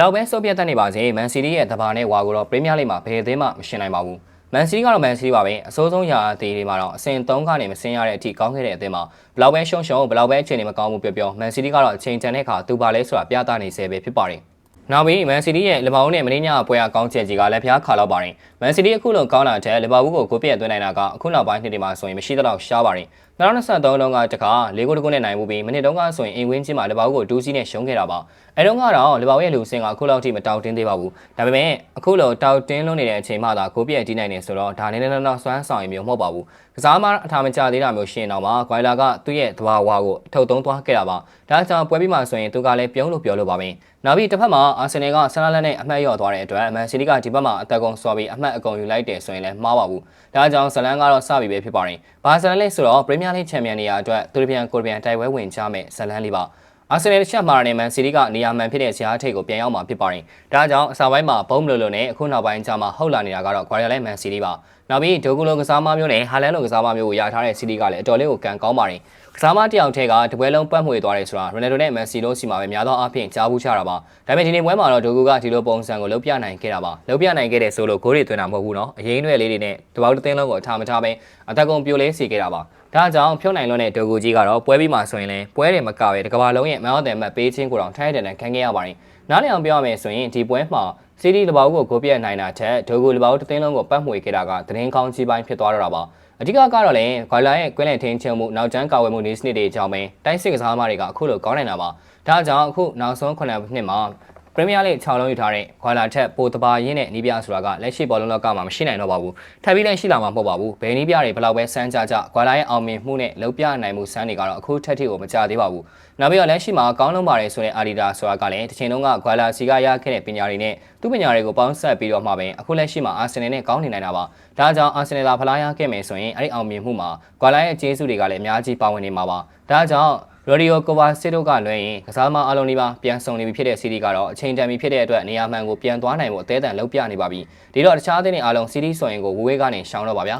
လောက်ပဲဆိုပြတ်တတ်နေပါစေမန်စီးတီးရဲ့တဘာနဲ့ဝါကိုတော့ပရီးမီးယားလိဂ်မှာဘယ်အသင်းမှမရှင်နိုင်ပါဘူးမန်စီးတီးကတော့မန်စီးတီးပါပဲအစိုးဆုံးရာအသီးတွေမှာတော့အဆင့်3ကနေမဆင်းရတဲ့အထိကောင်းခဲ့တဲ့အသင်းမှာဘလောက်ပဲရှုံရှုံဘလောက်ပဲအခြေအနေမကောင်းဘူးပြောပြောမန်စီးတီးကတော့အချိန်တန်တဲ့အခါသူပါလဲဆိုတာပြသနေဆဲပဲဖြစ်ပါတယ် နောက်ပြီးမန်စီးတီးရဲ့လီဗာပူးနဲ့မင်းညာပွဲအကောင်းချက်ကြီးကလည်းဖျားခါတော့ပါတယ်မန်စီးတီးအခုလုံကောင်းလာတဲ့လီဗာပူးကိုကိုပြည့်သွင်းနိုင်တာကအခုနောက်ပိုင်းနှစ်တွေမှာဆိုရင်မရှိတော့ရှားပါတယ်2023လုံးကတခါ၄ဂိုးတကုနဲ့နိုင်မှုပြီးမိနစ်တုန်းကဆိုရင်အိမ်ဝင်းချင်းမှာလီဗာပူးကိုဒူးစီးနဲ့ရှုံးခဲ့တာပါအဲတုန်းကတော့လီဗာပူးရဲ့လူစင်ကအခုလောက်ထိမတောက်တင်းသေးပါဘူးဒါပေမဲ့အခုလိုတောက်တင်းလွန်းနေတဲ့အချိန်မှသာကိုပြည့်တီးနိုင်နေဆိုတော့ဒါနဲ့လည်းတော့စွမ်းဆောင်ရမျိုးမဟုတ်ပါဘူးကစားမအထာမကျသေးတာမျိုးရှင်တော့မှာဂွိုင်လာကသူ့ရဲ့သဘာဝကိုအထုတ်သုံးသွားခဲ့တာပါဒါကြောင့်ပွဲပြီးမှဆိုရင်သူကလည်းပြုံးလို့ပြောလို့ပါပဲ နောက်ပြီးတစ်ဖက်မှာအာဆင်နယ်ကဆန်လာလက်နဲ့အမှတ်လျော့သွားတဲ့အတွက်မန်စီးတီးကဒီဘက်မှာအသက်ကုန်ဆွာပြီးအမှတ်အကုန်ယူလိုက်တယ်ဆိုရင်လည်းမှားပါဘူးဒါကြောင့်ဇလန်ကတော့စပြီပဲဖြစ်ပါတယ်ဘာဇလန်လေးဆိုတော့ပရီးမီးယားလိချန်ပီယံနေရာအတွက်တူရပီယံကိုရီပီယံတိုက်ပွဲဝင်ကြမယ်ဇလန်လေးပါအာဆင်နယ်တစ်ချက်မှာနေမန်စီးတီးကနေရာမှန်ဖြစ်တဲ့ဇာတ်ထိပ်ကိုပြန်ရောက်မှာဖြစ်ပါတယ်ဒါကြောင့်အစပိုင်းမှာဘုံမလို့လို့နဲ့အခုနောက်ပိုင်းကျမှဟုတ်လာနေတာကတော့ဂွာရီယာလိုင်မန်စီးတီးပါ နောက်ပြီးဒိုဂူလိုကစားမမျိုးနဲ့ဟာလန်လိုကစားမမျိုးကိုရထားတဲ့စီးတီးကလည်းအတော်လေးကိုကန်ကောင်းပါတယ်ကစားမတစ်ယောက်ထဲကတပွဲလုံးပတ်မွေသွားတယ်ဆိုတာရိုနယ်ဒိုနဲ့မန်စီတို့စီမှာပဲများသောအားဖြင့်ကြားဘူးချတာပါဒါပေမဲ့ဒီနေ့ပွဲမှာတော့ဒိုဂူကဒီလိုပုံစံကိုလုံးပြနိုင်ခဲ့တာပါလုံးပြနိုင်ခဲ့တဲ့ဆိုလို့ဂိုးတွေသွင်းတာမဟုတ်ဘူးเนาะအရင်တွေလေးတွေနဲ့တပေါက်တစ်သိန်းလုံးကိုအထားမထားပဲအသက်ကုန်ပြိုလဲစီခဲ့တာပါဒါကြောင့်ဖြုတ်နိုင်လွန်းတဲ့ဒိုဂူကြီးကတော့ပွဲပြီးမှဆိုရင်လည်းပွဲတွေမကပဲတကဘာလုံးရဲ့မန်အော်တယ်မတ်ပေးချင်းကိုတော့ထိုင်းတဲ့တန်ခံခဲ့ရပါတယ် နားလည်အောင်ပြောရမယ်ဆိုရင်ဒီပွဲမှာစီးတီးလဘောက်ကိုကိုပြတ်နိုင်တာထက်ဒိုဂူလဘောက်တစ်သိန်းလုံးကိုပတ်မွေခဲ့တာကသတင်းကောင်းကြီးပိုင်းဖြစ်သွားတော့တာပါအဓိကကတော့လည်းဂွိုင်လာရဲ့ကွင်းလည်ထင်းချုံမှုနောက်ကျန်းကာဝယ်မှုနည်းစနစ်တွေအကြောင်းပဲတိုင်းစစ်ကစားသမားတွေကအခုလိုကောင်းနိုင်တာပါဒါကြောင့်အခုနောက်ဆုံး9နှစ်မှာပ ရီးမီးယားလိ6လုံးယူထားတဲ့ဂွာလာထက်ပိုတပါရင်းနဲ့နီးပြဆိုတာကလက်ရှိဘောလုံးလောကမှာမရှိနိုင်တော့ပါဘူးထပ်ပြီးလည်းရှိလာမှာမဟုတ်ပါဘူးဘယ်နီးပြတွေဘယ်လောက်ပဲစမ်းကြကြဂွာလာရဲ့အောင်မြင်မှုနဲ့လုံပြနိုင်မှုစမ်းတွေကတော့အခုထက်ထိကိုမကြသေးပါဘူးနောက်ပြီးတော့လက်ရှိမှာကောင်းလုံးပါတယ်ဆိုတဲ့အာဒီတာဆိုတာကလည်းတစ်ချိန်လုံးကဂွာလာစီကရခဲ့တဲ့ပညာတွေနဲ့သူ့ပညာတွေကိုပေါင်းစပ်ပြီးတော့မှပဲအခုလက်ရှိမှာအာဆင်နယ်နဲ့ကောင်းနေနိုင်တာပါဒါကြောင့်အာဆင်နယ်သာဖလားရခဲ့မယ်ဆိုရင်အဲ့ဒီအောင်မြင်မှုမှာဂွာလာရဲ့ကျေးဇူးတွေကလည်းအများကြီးပါဝင်နေမှာပါဒါကြောင့် ရိုဒီယိုကိုဗာစစ်တို့ကလွှဲရင်ကစားမအလုံးဒီပါပြန်ဆုံနေပြီဖြစ်တဲ့စီးရီးကတော့အချိန်တန်ပြီဖြစ်တဲ့အတွက်နေရာမှန်ကိုပြန်သွားနိုင်ဖို့အသေးအံလှုပ်ပြနေပါပြီဒီတော့တခြားအသင်းတွေအားလုံးစီးရီးဆိုရင်ကိုဝေးဝေးကနေရှောင်းတော့ပါဗျာ